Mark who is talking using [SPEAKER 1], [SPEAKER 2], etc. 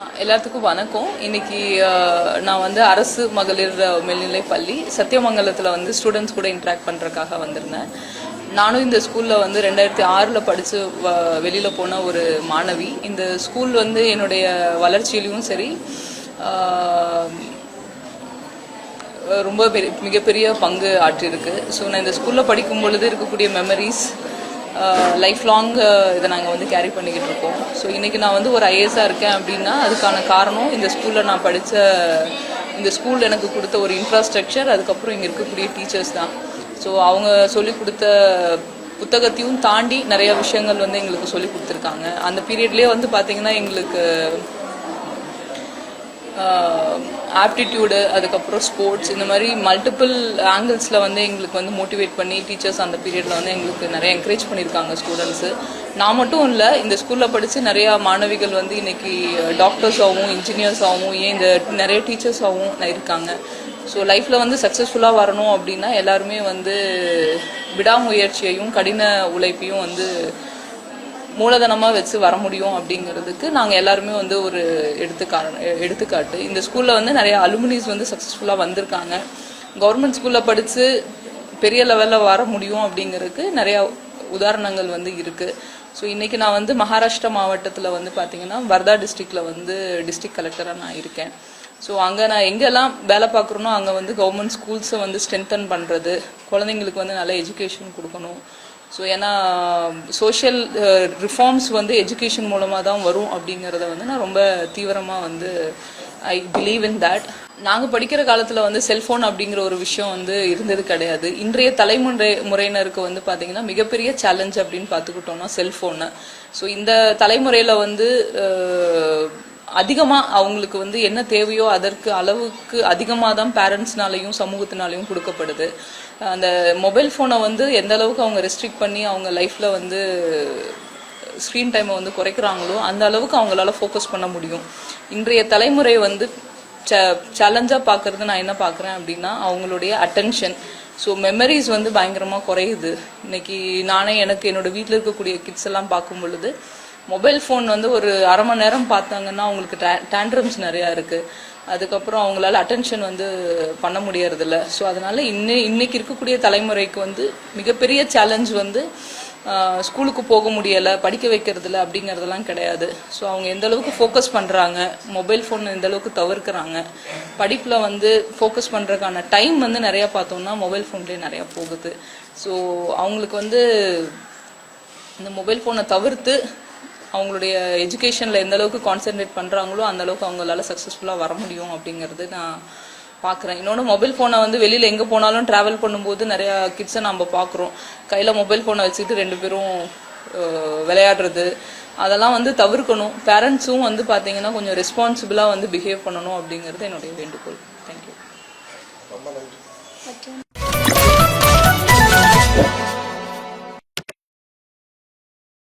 [SPEAKER 1] எல்லாத்துக்கும் வணக்கம். இன்னைக்கு நான் வந்து அரசு மகளிர் மேல்நிலை பள்ளி சத்தியமங்கலத்தில் வந்து ஸ்டூடெண்ட்ஸ் கூட இன்ட்ராக்ட் பண்ணுறதுக்காக வந்திருந்தேன். நானும் இந்த ஸ்கூலில் வந்து ரெண்டாயிரத்தி ஆறில் படித்து வெளியில் போன ஒரு மாணவி. இந்த ஸ்கூல் வந்து என்னுடைய வளர்ச்சியிலையும் சரி ரொம்ப பெரிய மிகப்பெரிய பங்கு ஆற்றியிருக்கு. ஸோ நான் இந்த ஸ்கூலில் படிக்கும் பொழுது இருக்கக்கூடிய மெமரிஸ் லைஃப் லாங் இதை நாங்கள் வந்து கேரி பண்ணிக்கிட்டு இருக்கோம். ஸோ இன்றைக்கி நான் வந்து ஒரு ஐஏஎஸாக இருக்கேன் அப்படின்னா அதுக்கான காரணம் இந்த ஸ்கூலில் நான் படித்த இந்த ஸ்கூல் எனக்கு கொடுத்த ஒரு இன்ஃப்ராஸ்ட்ரக்சர் அதுக்கப்புறம் இங்கே இருக்கக்கூடிய டீச்சர்ஸ் தான். ஸோ அவங்க சொல்லி கொடுத்த புத்தகத்தையும் தாண்டி நிறைய விஷயங்கள் வந்து எங்களுக்கு சொல்லி கொடுத்துருக்காங்க. அந்த பீரியட்லேயே வந்து பார்த்திங்கன்னா எங்களுக்கு ஆப்டிடியூடு அதுக்கப்புறம் ஸ்போர்ட்ஸ் இந்த மாதிரி மல்டிபிள் ஆங்கிள்ஸில் வந்து எங்களுக்கு வந்து மோட்டிவேட் பண்ணி டீச்சர்ஸ் அந்த பீரியடில் வந்து எங்களுக்கு நிறைய என்கரேஜ் பண்ணியிருக்காங்க ஸ்டூடெண்ட்ஸு நான் மட்டும் இல்லை இந்த ஸ்கூலில் படித்து நிறையா மாணவிகள் வந்து இன்னைக்கு டாக்டர்ஸாகவும் இன்ஜினியர்ஸாகவும் ஏன் இந்த நிறைய டீச்சர்ஸாகவும் இருக்காங்க. ஸோ லைஃப்பில் வந்து சக்ஸஸ்ஃபுல்லாக வரணும் அப்படின்னா எல்லாருமே வந்து விடாமுயற்சியையும் கடின உழைப்பையும் வந்து மூலதனமாக வச்சு வர முடியும் அப்படிங்கிறதுக்கு நாங்கள் எல்லாருமே வந்து ஒரு எடுத்துக்காரணம் எடுத்துக்காட்டு. இந்த ஸ்கூலில் வந்து நிறைய அலுமினிஸ் வந்து சக்ஸஸ்ஃபுல்லாக வந்திருக்காங்க. கவர்மெண்ட் ஸ்கூலில் படித்து பெரிய லெவலில் வர முடியும் அப்படிங்கிறதுக்கு நிறையா உதாரணங்கள் வந்து இருக்குது ஸோ இன்றைக்கி நான் வந்து மகாராஷ்டிரா மாவட்டத்தில் வந்து பார்த்தீங்கன்னா வர்தா டிஸ்ட்ரிக்டில் வந்து டிஸ்ட்ரிக்ட் கலெக்டராக நான் இருக்கேன். ஸோ அங்கே நான் எங்கெல்லாம் வேலை பார்க்குறேனோ அங்கே வந்து கவர்மெண்ட் ஸ்கூல்ஸை வந்து ஸ்ட்ரென்தன் பண்ணுறது குழந்தைங்களுக்கு வந்து நல்ல எஜுகேஷன் கொடுக்கணும். ஸோ ஏன்னா சோஷியல் ரிஃபார்ம்ஸ் uh, வந்து எஜுகேஷன் மூலமாக தான் வரும் அப்படிங்கிறத வந்து நான் ரொம்ப தீவிரமாக வந்து ஐ பிலீவ் இன் தட் நாங்கள் படிக்கிற காலத்தில் வந்து செல்ஃபோன் அப்படிங்கிற ஒரு விஷயம் வந்து இருந்தது கிடையாது. இன்றைய தலைமுறை முறையினருக்கு வந்து பார்த்தீங்கன்னா மிகப்பெரிய சேலஞ்ச் அப்படின்னு பார்த்துக்கிட்டோம்னா செல்ஃபோனு ஸோ இந்த தலைமுறையில் வந்து uh, அதிகமாக அவங்களுக்கு வந்து என்ன தேவையோ அதற்கு அளவுக்கு அதிகமாக தான் பேரண்ட்ஸ்னாலையும் சமூகத்தினாலையும் கொடுக்கப்படுது. அந்த மொபைல் ஃபோனை வந்து எந்த அளவுக்கு அவங்க ரெஸ்ட்ரிக்ட் பண்ணி அவங்க லைஃப்பில் வந்து ஸ்க்ரீன் டைமை வந்து குறைக்கிறாங்களோ அந்த அளவுக்கு அவங்களால ஃபோக்கஸ் பண்ண முடியும். இன்றைய தலைமுறை வந்து சேலஞ்சாக பார்க்குறது நான் என்ன பார்க்குறேன் அப்படின்னா அவங்களுடைய அட்டென்ஷன் ஸோ மெமரிஸ் வந்து பயங்கரமாக குறையுது. இன்னைக்கு நானே எனக்கு என்னோட வீட்டில் இருக்கக்கூடிய கிட்ஸ் எல்லாம் பார்க்கும் பொழுது மொபைல் ஃபோன் வந்து ஒரு அரை மணி நேரம் பார்த்தாங்கன்னா அவங்களுக்கு டேண்ட்ரம்ஸ் நிறையா இருக்குது அதுக்கப்புறம் அவங்களால அட்டென்ஷன் வந்து பண்ண முடியறதில்ல. ஸோ அதனால இன்னை இன்னைக்கு இருக்கக்கூடிய தலைமுறைக்கு வந்து மிகப்பெரிய சேலஞ்ச் வந்து ஸ்கூலுக்கு போக முடியலை படிக்க வைக்கிறதுல அப்படிங்கிறதெல்லாம் கிடையாது. ஸோ அவங்க எந்த அளவுக்கு ஃபோக்கஸ் பண்ணுறாங்க மொபைல் ஃபோன் எந்த அளவுக்கு தவிர்க்கிறாங்க படிப்பில் வந்து ஃபோக்கஸ் பண்ணுறதுக்கான டைம் வந்து நிறையா பார்த்தோம்னா மொபைல் ஃபோன்லேயே நிறையா போகுது. ஸோ அவங்களுக்கு வந்து இந்த மொபைல் ஃபோனை தவிர்த்து அவங்களுடைய எஜுகேஷனில் எந்த அளவுக்கு கான்சென்ட்ரேட் பண்ணுறாங்களோ அந்த அளவுக்கு அவங்களால சக்ஸஸ்ஃபுல்லாக வர முடியும் அப்படிங்கிறது நான் பார்க்குறேன் இன்னொன்று மொபைல் ஃபோனை வந்து வெளியில் எங்கே போனாலும் ட்ராவல் பண்ணும்போது நிறையா கிட்ஸை நம்ம பார்க்குறோம் கையில் மொபைல் ஃபோனை வச்சுக்கிட்டு ரெண்டு பேரும் விளையாடுறது அதெல்லாம் வந்து தவிர்க்கணும். பேரண்ட்ஸும் வந்து பார்த்தீங்கன்னா கொஞ்சம் ரெஸ்பான்சிபிளாக வந்து பிஹேவ் பண்ணணும் அப்படிங்கிறது என்னுடைய வேண்டுகோள். தேங்க்யூ